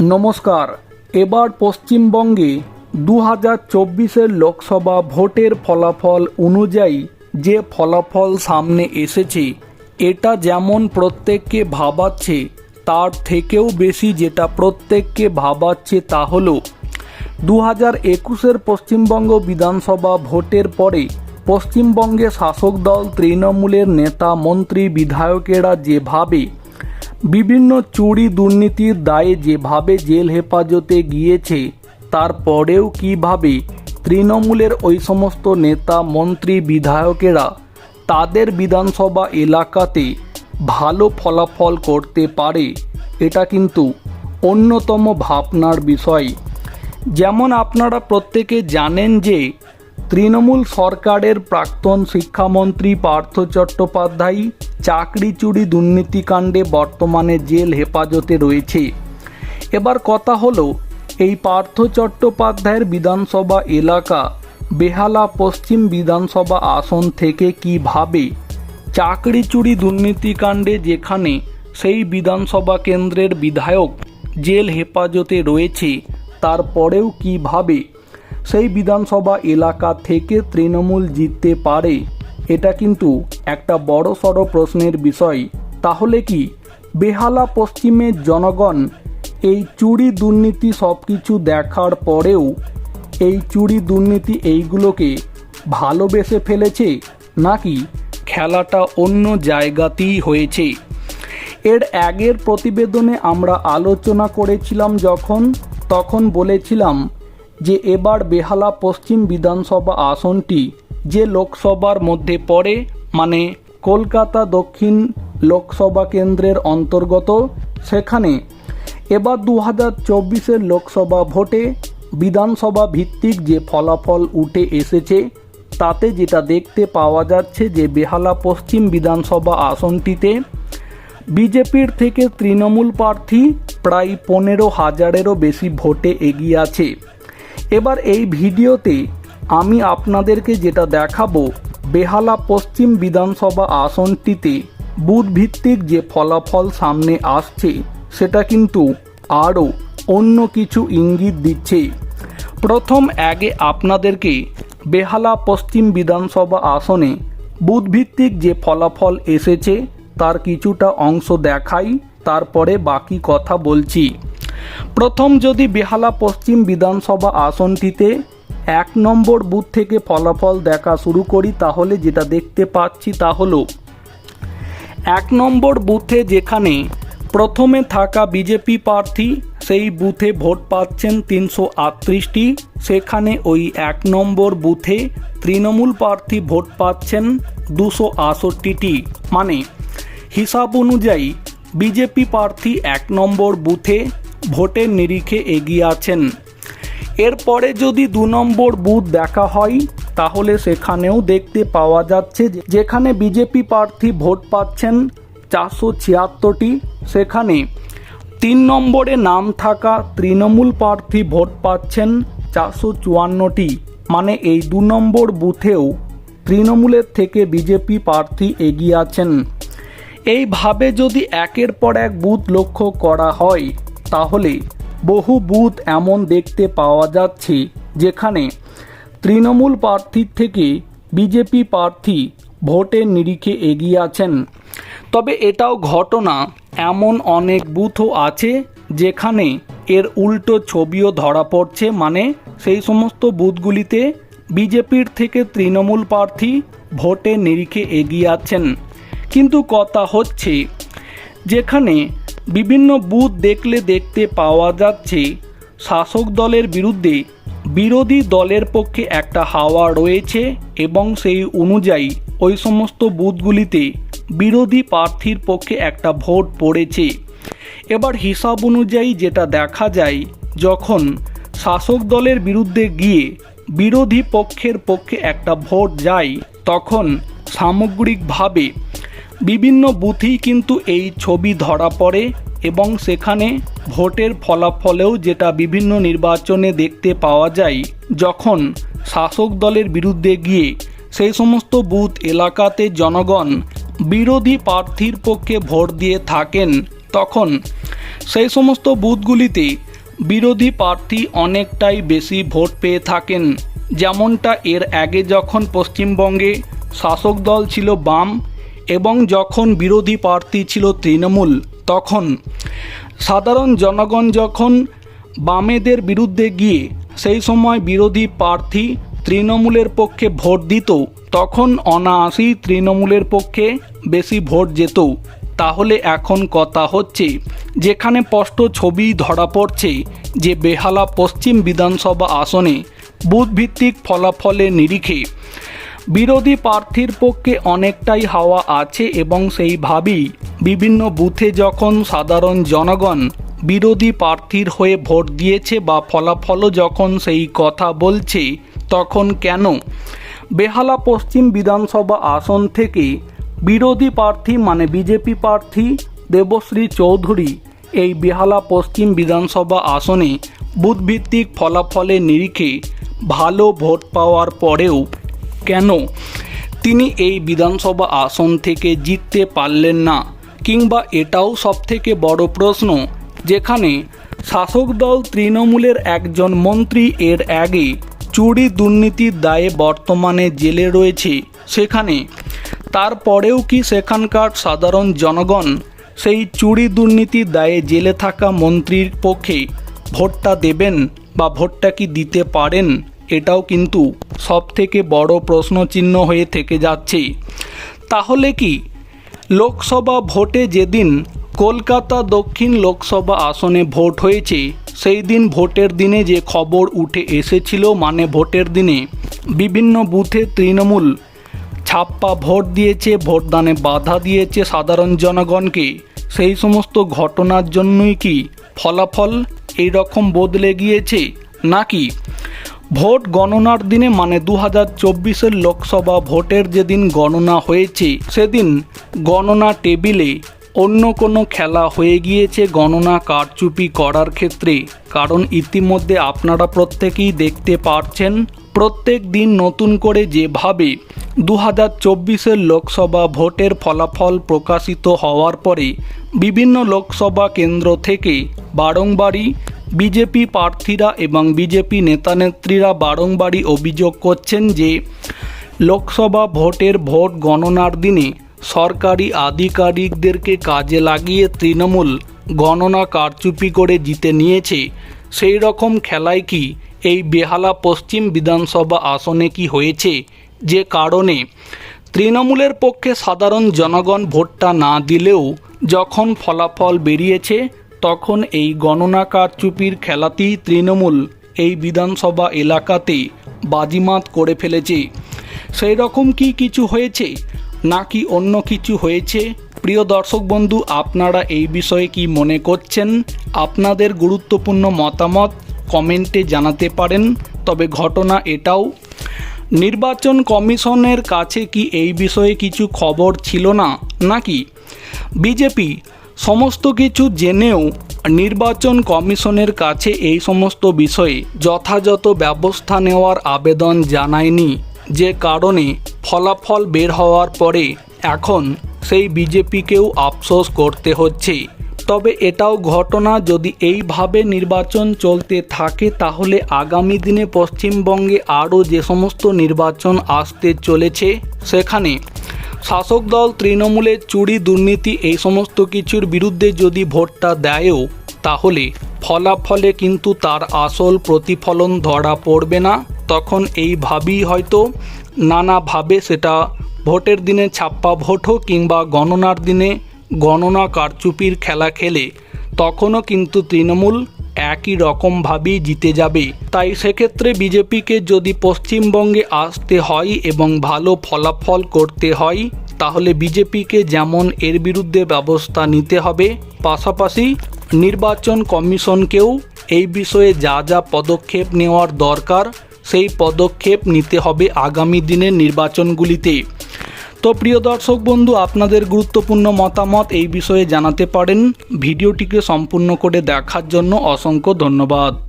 নমস্কার। এবার পশ্চিমবঙ্গে দু হাজার চব্বিশের লোকসভা ভোটের ফলাফল অনুযায়ী যে ফলাফল সামনে এসেছে, এটা যেমন প্রত্যেককে ভাবাচ্ছে, তার থেকেও বেশি যেটা প্রত্যেককে ভাবাচ্ছে তা হলো দু হাজার একুশের পশ্চিমবঙ্গ বিধানসভা ভোটের পরে পশ্চিমবঙ্গে শাসক দল তৃণমূলের নেতা, মন্ত্রী, বিধায়কেরা যেভাবে বিভিন্ন চুরি দুর্নীতির দায়ে যেভাবে জেল হেফাজতে গিয়েছে তারপরেও কীভাবে তৃণমূলের ওই সমস্ত নেতা, মন্ত্রী, বিধায়কেরা তাদের বিধানসভা এলাকাতে ভালো ফলাফল করতে পারে, এটা কিন্তু অন্যতম ভাবনার বিষয়। যেমন আপনারা প্রত্যেকে জানেন যে তৃণমূল সরকারের প্রাক্তন শিক্ষামন্ত্রী পার্থ চট্টোপাধ্যায় চাকরি চুরি দুর্নীতিকাণ্ডে বর্তমানে জেল হেফাজতে রয়েছে। এবার কথা হলো, এই পার্থ চট্টোপাধ্যায়ের বিধানসভা এলাকা বেহালা পশ্চিম বিধানসভা আসন থেকে কীভাবে চাকরি চুরি দুর্নীতিকাণ্ডে যেখানে সেই বিধানসভা কেন্দ্রের বিধায়ক জেল হেফাজতে রয়েছে, তারপরেও কীভাবে সেই বিধানসভা এলাকা থেকে তৃণমূল জিততে পারে। এটা কিন্তু একটা বড় সড়ো প্রশ্নের বিষয়। তাহলে কি বেহালা পশ্চিমের জনগণ এই চুরি দুর্নীতি সব কিছু দেখার পরেও এই চুরি দুর্নীতি এইগুলোকে ভালোবেসে ফেলেছে? নাকি খেলাটা অন্য জায়গাতেই হয়েছে? এর আগের প্রতিবেদনে আমরা আলোচনা করেছিলাম যখন, তখন বলেছিলাম যে এবার বেহালা পশ্চিম বিধানসভা আসনটি যে লোকসভার মধ্যে পড়ে মানে কলকাতা দক্ষিণ লোকসভা কেন্দ্রের অন্তর্গত, সেখানে এবার দু হাজার চব্বিশের লোকসভা ভোটে বিধানসভা ভিত্তিক যে ফলাফল উঠে এসেছে, তাতে যেটা দেখতে পাওয়া যাচ্ছে যে বেহালা পশ্চিম বিধানসভা আসনটিতে বিজেপির থেকে তৃণমূল প্রার্থী প্রায় পনেরো হাজারেরও বেশি ভোটে এগিয়ে আছে। এবার এই ভিডিওতে আমি আপনাদেরকে যেটা দেখাবো, বেহালা পশ্চিম বিধানসভা আসনটিতে বুথ ভিত্তিক যে ফলাফল সামনে আসছে, সেটা কিন্তু আরও অন্য কিছু ইঙ্গিত দিচ্ছে। প্রথম আগে আপনাদেরকে বেহালা পশ্চিম বিধানসভা আসনে বুথভিত্তিক যে ফলাফল এসেছে, তার কিছুটা অংশ দেখাই, তারপরে বাকি কথা বলছি। প্রথম যদি বেহালা পশ্চিম বিধানসভা আসনটিতে এক নম্বর বুথ থেকে ফলাফল দেখা শুরু করি, তাহলে যেটা দেখতে পাচ্ছি তা হলো, এক নম্বর বুথে যেখানে প্রথমে থাকা বিজেপি প্রার্থী, সেই বুথে ভোট পাচ্ছেন তিনশো আটত্রিশটি। সেখানে ওই এক নম্বর বুথে তৃণমূল প্রার্থী ভোট পাচ্ছেন দুশো আষট্টিটি মানে হিসাব অনুযায়ী বিজেপি প্রার্থী এক নম্বর বুথে ভোটের নিরিখে এগিয়ে আছেন। এরপরে যদি দু নম্বর বুথ দেখা হয়, তাহলে সেখানেও দেখতে পাওয়া যাচ্ছে যেখানে বিজেপি প্রার্থী ভোট পাচ্ছেন চারশো ছিয়াত্তরটি, সেখানে তিন নম্বরে নাম থাকা তৃণমূল প্রার্থী ভোট পাচ্ছেন চারশো চুয়ান্নটি। মানে এই দু নম্বর বুথেও তৃণমূলের থেকে বিজেপি প্রার্থী এগিয়ে আছেন। এইভাবে যদি একের পর এক বুথ লক্ষ্য করা হয় তাহলে বহু বুথ এমন দেখতে পাওয়া যাচ্ছে যেখানে তৃণমূল প্রার্থীর থেকে বিজেপি প্রার্থী ভোটের নিরিখে এগিয়ে আছেন। তবে এটাও ঘটনা এমন অনেক বুথও আছে যেখানে এর উল্টো ছবিও ধরা পড়ছে। মানে সেই সমস্ত বুথগুলিতে বিজেপির থেকে তৃণমূল প্রার্থী ভোটের নিরিখে এগিয়ে আছেন। কিন্তু কথা হচ্ছে যেখানে বিভিন্ন বুথ দেখলে দেখতে পাওয়া যাচ্ছে, শাসক দলের বিরুদ্ধে বিরোধী দলের পক্ষে একটা হাওয়া রয়েছে এবং সেই অনুযায়ী ওই সমস্ত বুথগুলিতে বিরোধী প্রার্থীর পক্ষে একটা ভোট পড়েছে। এবার হিসাব অনুযায়ী যেটা দেখা যায়, যখন শাসক দলের বিরুদ্ধে গিয়ে বিরোধী পক্ষের পক্ষে একটা ভোট যায়, তখন সামগ্রিকভাবে বিভিন্ন বুথেই কিন্তু এই ছবি ধরা পড়ে। এবং সেখানে ভোটের ফলাফলেও যেটা বিভিন্ন নির্বাচনে দেখতে পাওয়া যায়, যখন শাসক দলের বিরুদ্ধে গিয়ে সেই সমস্ত বুথ এলাকাতে জনগণ বিরোধী প্রার্থীর পক্ষে ভোট দিয়ে থাকেন, তখন সেই সমস্ত বুথগুলিতে বিরোধী প্রার্থী অনেকটাই বেশি ভোট পেয়ে থাকেন। যেমনটা এর আগে যখন পশ্চিমবঙ্গে শাসক দল ছিল বাম এবং যখন বিরোধী প্রার্থী ছিল তৃণমূল, তখন সাধারণ জনগণ যখন বামেদের বিরুদ্ধে গিয়ে সেই সময় বিরোধী প্রার্থী তৃণমূলের পক্ষে ভোট দিত, তখন অনায়াসেই তৃণমূলের পক্ষে বেশি ভোট যেত। তাহলে এখন কথা হচ্ছে, যেখানে স্পষ্ট ছবি ধরা পড়ছে যে বেহালা পশ্চিম বিধানসভা আসনে বুথভিত্তিক ফলাফলের নিরিখে বিরোধী প্রার্থীর পক্ষে অনেকটাই হাওয়া আছে এবং সেইভাবেই বিভিন্ন বুথে যখন সাধারণ জনগণ বিরোধী প্রার্থীর হয়ে ভোট দিয়েছে বা ফলাফলও যখন সেই কথা বলছে, তখন কেন? বেহালা পশ্চিম বিধানসভা আসন থেকে বিরোধী প্রার্থী মানে বিজেপি প্রার্থী দেবশ্রী চৌধুরী এই বেহালা পশ্চিম বিধানসভা আসনে বুথভিত্তিক ফলাফলের নিরিখে ভালো ভোট পাওয়ার পরেও কেন? তিনি এই বিধানসভা আসন থেকে জিততে পারলেন না, কিংবা এটাও সবথেকে বড় প্রশ্ন, যেখানে শাসক দল তৃণমূলের একজন মন্ত্রী এর আগে চুরি দুর্নীতির দায়ে বর্তমানে জেলে রয়েছে। সেখানে তারপরেও কি সেখানকার সাধারণ জনগণ সেই চুরি দুর্নীতির দায়ে জেলে থাকা মন্ত্রীর পক্ষে ভোটটা দেবেন বা ভোটটা কি দিতে পারেন? এটাও কিন্তু সবথেকে বড় প্রশ্নচিহ্ন হয়ে থেকে যাচ্ছে। তাহলে কি লোকসভা ভোটে যেদিন কলকাতা দক্ষিণ লোকসভা আসনে ভোট হয়েছে, সেই দিন ভোটের দিনে যে খবর উঠে এসেছিল মানে ভোটের দিনে বিভিন্ন বুথে তৃণমূল ছাপ্পা ভোট দিয়েছে, ভোটদানে বাধা দিয়েছে সাধারণ জনগণকে। সেই সমস্ত ঘটনার জন্যই কি ফলাফল এই রকম বদলে গিয়েছে? নাকি ভোট গণনার দিনে মানে দু হাজার চব্বিশের লোকসভা ভোটের যেদিন গণনা হয়েছে, সেদিন গণনা টেবিলে অন্য কোনো খেলা হয়ে গিয়েছে গণনা কারচুপি করার ক্ষেত্রে। কারণ ইতিমধ্যে আপনারা প্রত্যেকেই দেখতে পারছেন, প্রত্যেক দিন নতুন করে যেভাবে দু হাজার চব্বিশের লোকসভা ভোটের ফলাফল প্রকাশিত হওয়ার পরে বিভিন্ন লোকসভা কেন্দ্র থেকে বারংবারই বিজেপি প্রার্থীরা এবং বিজেপি নেতানেত্রীরা বারংবারই অভিযোগ করছেন যে লোকসভা ভোটের ভোট গণনার দিনে সরকারি আধিকারিকদেরকে কাজে লাগিয়ে তৃণমূল গণনা কারচুপি করে জিতে নিয়েছে। সেই রকম খেলায় কি এই বেহালা পশ্চিম বিধানসভা আসনে কি হয়েছে? যে কারণে তৃণমূলের পক্ষে সাধারণ জনগণ ভোটটা না দিলেও যখন ফলাফল বেরিয়েছে তখন এই গণনা কারচুপির খেলাতেই তৃণমূল এই বিধানসভা এলাকাতে বাজিমাত করে ফেলেছে। সেই রকম কি কিছু হয়েছে? নাকি অন্য কিছু হয়েছে? প্রিয় দর্শক বন্ধু, আপনারা এই বিষয়ে কি মনে করছেন? আপনাদের গুরুত্বপূর্ণ মতামত কমেন্টে জানাতে পারেন। তবে ঘটনা এটাও, নির্বাচন কমিশনের কাছে কি এই বিষয়ে কিছু খবর ছিল না? নাকি বিজেপি সমস্ত কিছু জেনেও নির্বাচন কমিশনের কাছে এই সমস্ত বিষয়ে যথাযথ ব্যবস্থা নেওয়ার আবেদন জানায়নি। যে কারণে ফলাফল বের হওয়ার পরে এখন সেই বিজেপিকেও আফসোস করতে হচ্ছে। তবে এটাও ঘটনা যদি এইভাবে নির্বাচন চলতে থাকে তাহলে আগামী দিনে পশ্চিমবঙ্গে আরও যে সমস্ত নির্বাচন আসতে চলেছে, সেখানে শাসক দল তৃণমূলের চুরি, দুর্নীতি এই সমস্ত কিছুর বিরুদ্ধে যদি ভোটটা দেয়ও, তাহলে ফলাফলে কিন্তু তার আসল প্রতিফলন ধরা পড়বে না। তখন এইভাবেই হয়তো নানাভাবে সেটা ভোটের দিনে ছাপ্পা ভোট হোক কিংবা গণনার দিনে গণনা কারচুপির খেলা খেলে, তখনও কিন্তু তৃণমূল একই রকমভাবেই জিতে যাবে। তাই সেক্ষেত্রে বিজেপিকে যদি পশ্চিমবঙ্গে আসতে হয় এবং ভালো ফলাফল করতে হয়, তাহলে বিজেপিকে যেমন এর বিরুদ্ধে ব্যবস্থা নিতে হবে, পাশাপাশি নির্বাচন কমিশনকেও এই বিষয়ে যা যা পদক্ষেপ নেওয়ার দরকার, সেই পদক্ষেপ নিতে হবে আগামী দিনের নির্বাচনগুলিতে। তো প্রিয় দর্শক বন্ধু, আপনাদের গুরুত্বপূর্ণ মতামত এই বিষয়ে জানাতে পারেন। ভিডিওটিকে সম্পূর্ণ করে দেখার জন্য অসংখ্য ধন্যবাদ।